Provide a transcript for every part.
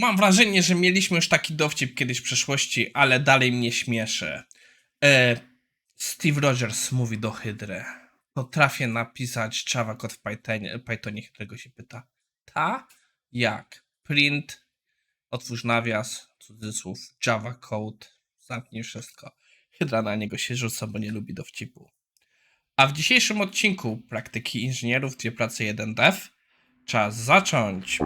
Mam wrażenie, że mieliśmy już taki dowcip kiedyś w przeszłości, ale dalej mnie śmieszy. E, Steve Rogers mówi do Hydry. Potrafię napisać Java kod w Pythonie, Pythonie Hydrego się pyta. Ta? Jak? Print, otwórz nawias, cudzysłów, Java code, zamknij wszystko. Hydra na niego się rzuca, bo nie lubi dowcipu. A w dzisiejszym odcinku praktyki inżynierów, dwie pracy, jeden dev, czas zacząć.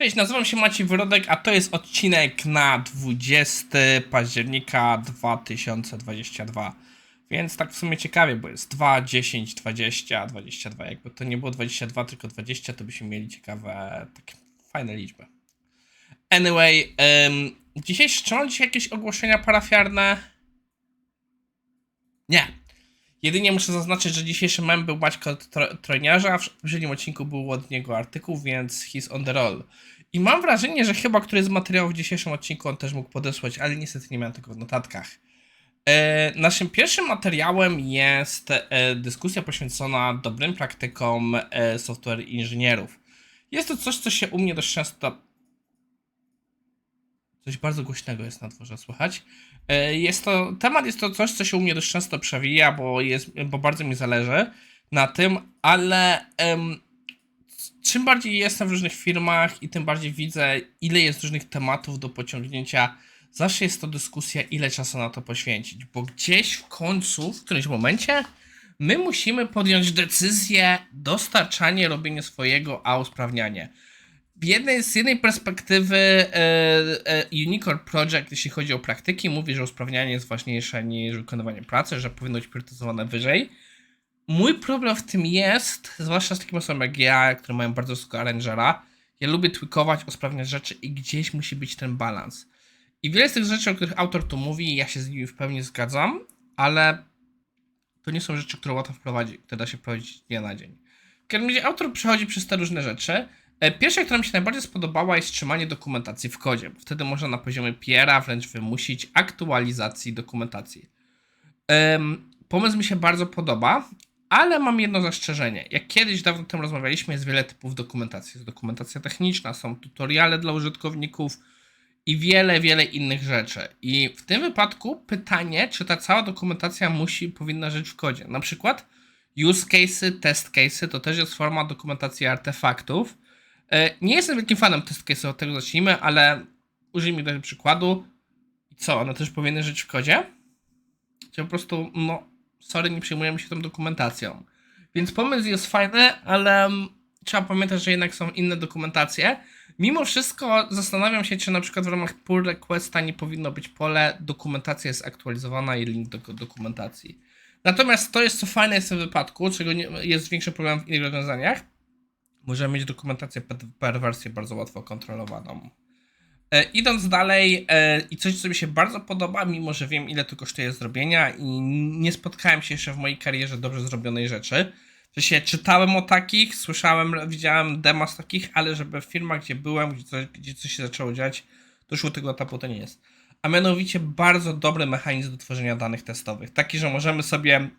Cześć, nazywam się Maciej Wyrodek, a to jest odcinek na 20 października 2022. Więc tak w sumie ciekawie, bo jest 2, 10, 20, 22. Jakby to nie było 22, tylko 20, to byśmy mieli ciekawe, takie fajne liczby. Anyway, um, dzisiejszy, czy dzisiaj jakieś ogłoszenia parafiarne? Nie. Jedynie muszę zaznaczyć, że dzisiejszy mem był Maćka tro- Trojniarza, a w poprzednim odcinku był od niego artykuł, więc he's on the roll. I mam wrażenie, że chyba któryś z materiałów w dzisiejszym odcinku on też mógł podesłać, ale niestety nie miałem tego w notatkach. E, naszym pierwszym materiałem jest e, dyskusja poświęcona dobrym praktykom e, software inżynierów. Jest to coś, co się u mnie dość często. Coś bardzo głośnego jest na dworze, słychać. E, Jest to, temat jest to coś, co się u mnie dość często przewija, bo, jest, bo bardzo mi zależy na tym, ale em, czym bardziej jestem w różnych firmach i tym bardziej widzę, ile jest różnych tematów do pociągnięcia, zawsze jest to dyskusja, ile czasu na to poświęcić, bo gdzieś w końcu, w którymś momencie, my musimy podjąć decyzję, dostarczanie, robienie swojego, a usprawnianie. Jednej, z jednej perspektywy e, e, Unicorn Project, jeśli chodzi o praktyki, mówi, że usprawnianie jest ważniejsze niż wykonywanie pracy, że powinno być priorytetyzowane wyżej. Mój problem w tym jest, zwłaszcza z takim osobą jak ja, które mają bardzo wysokiego arrangera, ja lubię tweakować, usprawniać rzeczy i gdzieś musi być ten balans. I wiele z tych rzeczy, o których autor tu mówi, ja się z nimi w pełni zgadzam, ale to nie są rzeczy, które łatwo wprowadzić, które da się wprowadzić dnia na dzień. Razie autor przechodzi przez te różne rzeczy. E, Pierwsza, która mi się najbardziej spodobała, jest trzymanie dokumentacji w kodzie. Wtedy można na poziomie PR-a wręcz wymusić aktualizacji dokumentacji. Pomysł mi się bardzo podoba, ale mam jedno zastrzeżenie. Jak kiedyś dawno temu rozmawialiśmy, jest wiele typów dokumentacji. Jest dokumentacja techniczna, są tutoriale dla użytkowników i wiele, wiele innych rzeczy. I w tym wypadku pytanie, czy ta cała dokumentacja musi, powinna żyć w kodzie. Na przykład use case'y, test case'y to też jest forma dokumentacji artefaktów. E, Nie jestem wielkim fanem test case'ów, od tego zacznijmy, ale użyjmy do przykładu. Co, one też powinny żyć w kodzie? Czy po prostu, no, sorry, nie przejmujemy się tą dokumentacją. Więc pomysł jest fajny, ale mm, trzeba pamiętać, że jednak są inne dokumentacje. Mimo wszystko zastanawiam się, czy na przykład w ramach pull requesta nie powinno być pole dokumentacja jest aktualizowana i link do dokumentacji. Natomiast to jest co fajne jest w tym wypadku, czego nie, jest większy problem w innych rozwiązaniach. Możemy mieć dokumentację per- per wersję bardzo łatwo kontrolowaną. E, idąc dalej, e, i coś, co mi się bardzo podoba, mimo że wiem, ile to kosztuje zrobienia, i nie spotkałem się jeszcze w mojej karierze dobrze zrobionej rzeczy. Czytałem o takich, słyszałem, widziałem demo z takich, ale żeby w firmach, gdzie byłem, gdzie coś, gdzie coś się zaczęło dziać, doszło do tego etapu, to nie jest. A mianowicie bardzo dobry mechanizm do tworzenia danych testowych. Taki, że możemy sobie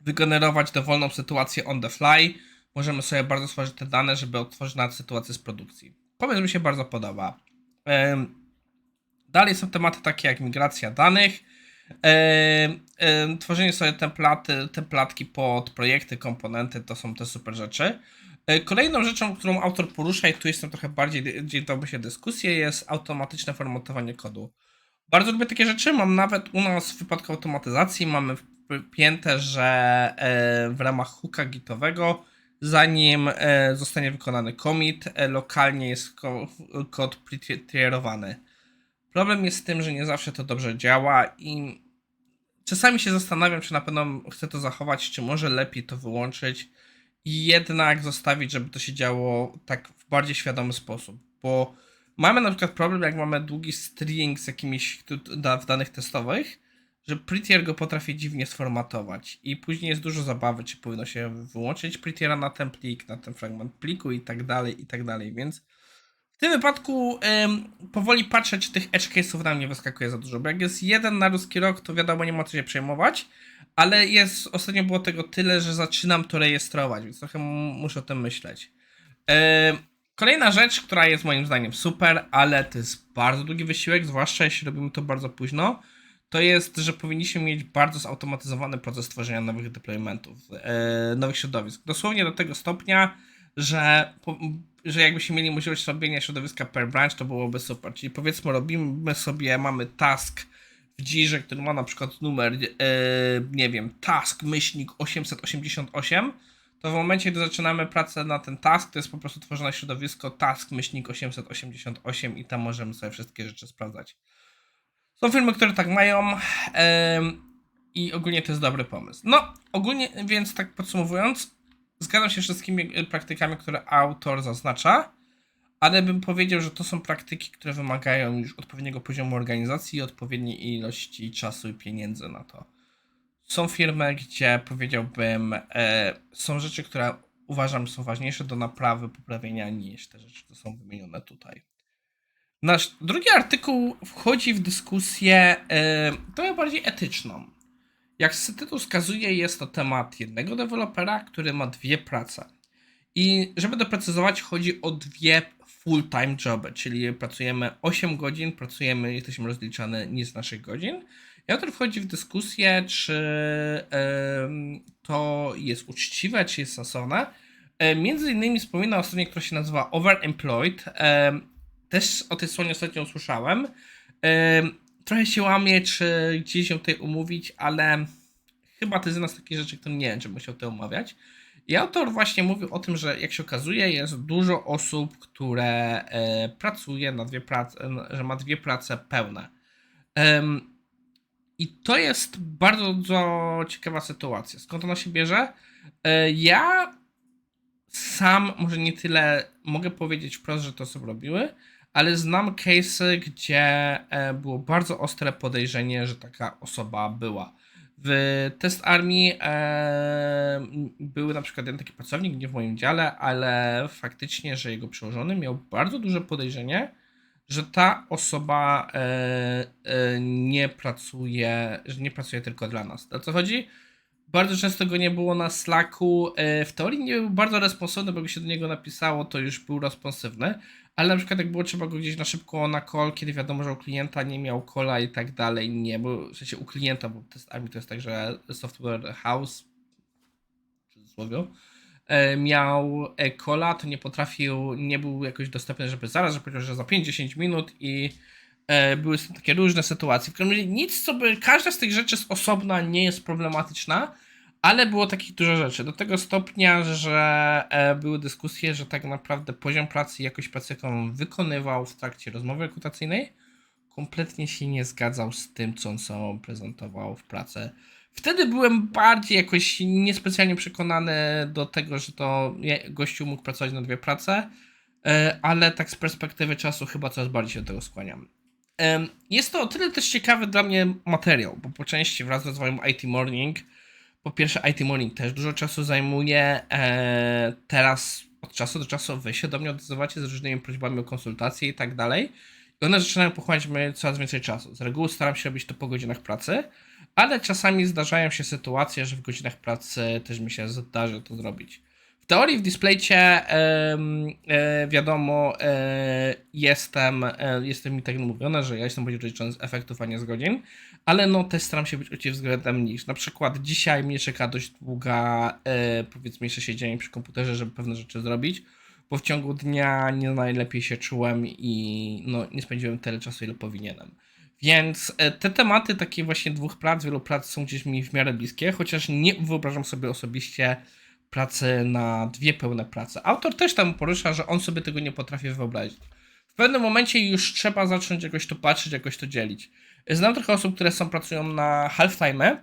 wygenerować dowolną sytuację on the fly. Możemy sobie bardzo stworzyć te dane, żeby otworzyć nawet sytuację z produkcji. Pomysł mi się bardzo podoba. Dalej są tematy takie jak migracja danych, tworzenie sobie templaty, templatki pod projekty, komponenty, to są te super rzeczy. E, Kolejną rzeczą, którą autor porusza, i tu jestem trochę bardziej, gdzie dałby się dyskusję, jest automatyczne formatowanie kodu. Bardzo lubię takie rzeczy. Mam nawet u nas w wypadku automatyzacji mamy wpięte, że e, w ramach hooka gitowego, zanim e, zostanie wykonany commit, e, lokalnie jest ko- kod pretierowany. Problem jest z tym, że nie zawsze to dobrze działa i czasami się zastanawiam, czy na pewno chcę to zachować, czy może lepiej to wyłączyć i jednak zostawić, żeby to się działo tak w bardziej świadomy sposób, bo mamy na przykład problem, jak mamy długi string z jakimiś w danych testowych, że Prettier go potrafi dziwnie sformatować i później jest dużo zabawy, czy powinno się wyłączyć Prettiera na ten plik, na ten fragment pliku i tak dalej, i tak dalej, więc w tym wypadku ym, powoli patrzę, czy tych edge case'ów nam nie wyskakuje za dużo, bo jak jest jeden na ruski rok, to wiadomo, nie ma co się przejmować, ale jest, ostatnio było tego tyle, że zaczynam to rejestrować, więc trochę muszę o tym myśleć. Kolejna rzecz, która jest moim zdaniem super, ale to jest bardzo długi wysiłek, zwłaszcza jeśli robimy to bardzo późno, to jest, że powinniśmy mieć bardzo zautomatyzowany proces tworzenia nowych deploymentów, e, nowych środowisk. Dosłownie do tego stopnia, że, że jakbyśmy mieli możliwość robienia środowiska per branch, to byłoby super. Czyli powiedzmy, robimy sobie, mamy task w Jirze, który ma na przykład numer, e, nie wiem, task myślnik 888, to w momencie, gdy zaczynamy pracę na ten task, to jest po prostu tworzone środowisko task myślnik 888 i tam możemy sobie wszystkie rzeczy sprawdzać. Są firmy, które tak mają i ogólnie to jest dobry pomysł. No, ogólnie, więc tak podsumowując, zgadzam się z wszystkimi e, praktykami, które autor zaznacza, ale bym powiedział, że to są praktyki, które wymagają już odpowiedniego poziomu organizacji i odpowiedniej ilości czasu i pieniędzy na to. Są firmy, gdzie powiedziałbym, e, są rzeczy, które uważam są ważniejsze do naprawy, poprawienia niż te rzeczy, które są wymienione tutaj. Nasz drugi artykuł wchodzi w dyskusję e, trochę bardziej etyczną. Jak tytuł wskazuje, jest to temat jednego dewelopera, który ma dwie prace. I żeby doprecyzować, chodzi o dwie full-time joby, czyli pracujemy 8 godzin, pracujemy, jesteśmy rozliczane nie z naszych godzin. I autor wchodzi w dyskusję, czy em, to jest uczciwe, czy jest sensowne. E, między innymi wspomina o stronie, która się nazywa Overemployed. Em, też o tej stronie ostatnio usłyszałem. Em, trochę się łamie, czy gdzieś ją tutaj umówić, ale chyba to jest jedna z takich rzeczy, które nie wiem, czy musiał to omawiać. I autor właśnie mówił o tym, że jak się okazuje, jest dużo osób, które e, pracuje na dwie prace, że ma dwie prace pełne. I to jest bardzo ciekawa sytuacja. Skąd ona się bierze? E, ja sam może nie tyle mogę powiedzieć wprost, że to osoby robiły, ale znam case'y, gdzie e, było bardzo ostre podejrzenie, że taka osoba była. W Test Army e, był na przykład jeden taki pracownik, nie w moim dziale, ale faktycznie, że jego przełożony miał bardzo duże podejrzenie, że ta osoba e, e, nie pracuje, że nie pracuje tylko dla nas. O co chodzi? Bardzo często go nie było na Slacku. E, w teorii nie był bardzo responsywny, bo jak się do niego napisało, to już był responsywny. Ale na przykład jak było trzeba go gdzieś na szybko na call, kiedy wiadomo, że u klienta nie miał cola i tak dalej, nie, bo w sensie u klienta, bo testami to jest tak, że software house, w cudzysłowie, e, miał e, cola, to nie potrafił, nie był jakoś dostępny, żeby zaraz, że powiedział, że za 5-10 minut i e, były takie różne sytuacje. W każdym razie nic, co by, każda z tych rzeczy z osobna nie jest problematyczna, ale było takich dużo rzeczy. Do tego stopnia, że e, były dyskusje, że tak naprawdę poziom pracy jakość pracy, jaką on wykonywał w trakcie rozmowy rekrutacyjnej, kompletnie się nie zgadzał z tym, co on sobą prezentował w pracy. Wtedy byłem bardziej jakoś niespecjalnie przekonany do tego, że to gościu mógł pracować na dwie prace, e, ale tak z perspektywy czasu chyba coraz bardziej się do tego skłaniam. Jest to o tyle też ciekawy dla mnie materiał, bo po części wraz z rozwojem IT Morning po pierwsze, IT Morning też dużo czasu zajmuje. E, teraz od czasu do czasu wy się do mnie odzywacie z różnymi prośbami o konsultacje i tak dalej. I one zaczynają pochłaniać mnie coraz więcej czasu. Z reguły staram się robić to po godzinach pracy, ale czasami zdarzają się sytuacje, że w godzinach pracy też mi się zdarzy to zrobić. W teorii w displaycie e, wiadomo, e, jestem, e, jestem mi tak mówione, że ja jestem rozliczony z efektów, a nie z godzin, ale no też staram się być uczciwy względem niż. Na przykład dzisiaj mnie czeka dość długa, powiedzmy jeszcze siedzenie przy komputerze, żeby pewne rzeczy zrobić, bo w ciągu dnia nie najlepiej się czułem i no, nie spędziłem tyle czasu, ile powinienem. Więc te tematy takiej właśnie dwóch prac, wielu prac są gdzieś mi w miarę bliskie, chociaż nie wyobrażam sobie osobiście pracy na dwie pełne prace. Autor też tam porusza, że on sobie tego nie potrafi wyobrazić. W pewnym momencie już trzeba zacząć jakoś to patrzeć, jakoś to dzielić. Znam trochę osób, które są, pracują na half-time.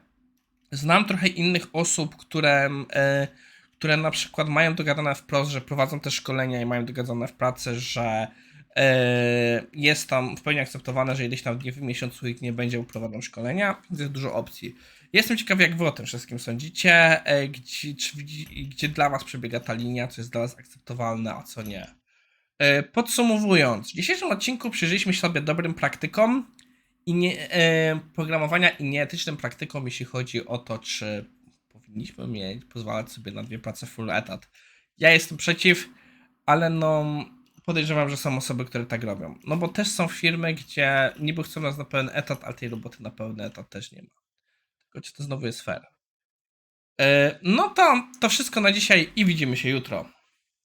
Znam trochę innych osób, które, e, które na przykład mają dogadane wprost, że prowadzą te szkolenia i mają dogadane w pracy, że jest tam w pełni akceptowane, że ileś tam w miesiącu ich nie będzie prowadzą szkolenia, więc jest dużo opcji. Jestem ciekawy, jak wy o tym wszystkim sądzicie, e, gdzie, czy, gdzie dla was przebiega ta linia, co jest dla was akceptowalne, a co nie. E, Podsumowując, w dzisiejszym odcinku przyjrzeliśmy się sobie dobrym praktykom i nie, e, programowania i nieetycznym praktykom, jeśli chodzi o to, czy powinniśmy mieć, pozwalać sobie na dwie prace full etat. Ja jestem przeciw, ale no podejrzewam, że są osoby, które tak robią. No bo też są firmy, gdzie niby chcą nas na pełen etat, ale tej roboty na pełny etat też nie ma. Tylko czy to znowu jest fair? E, No to to wszystko na dzisiaj i widzimy się jutro.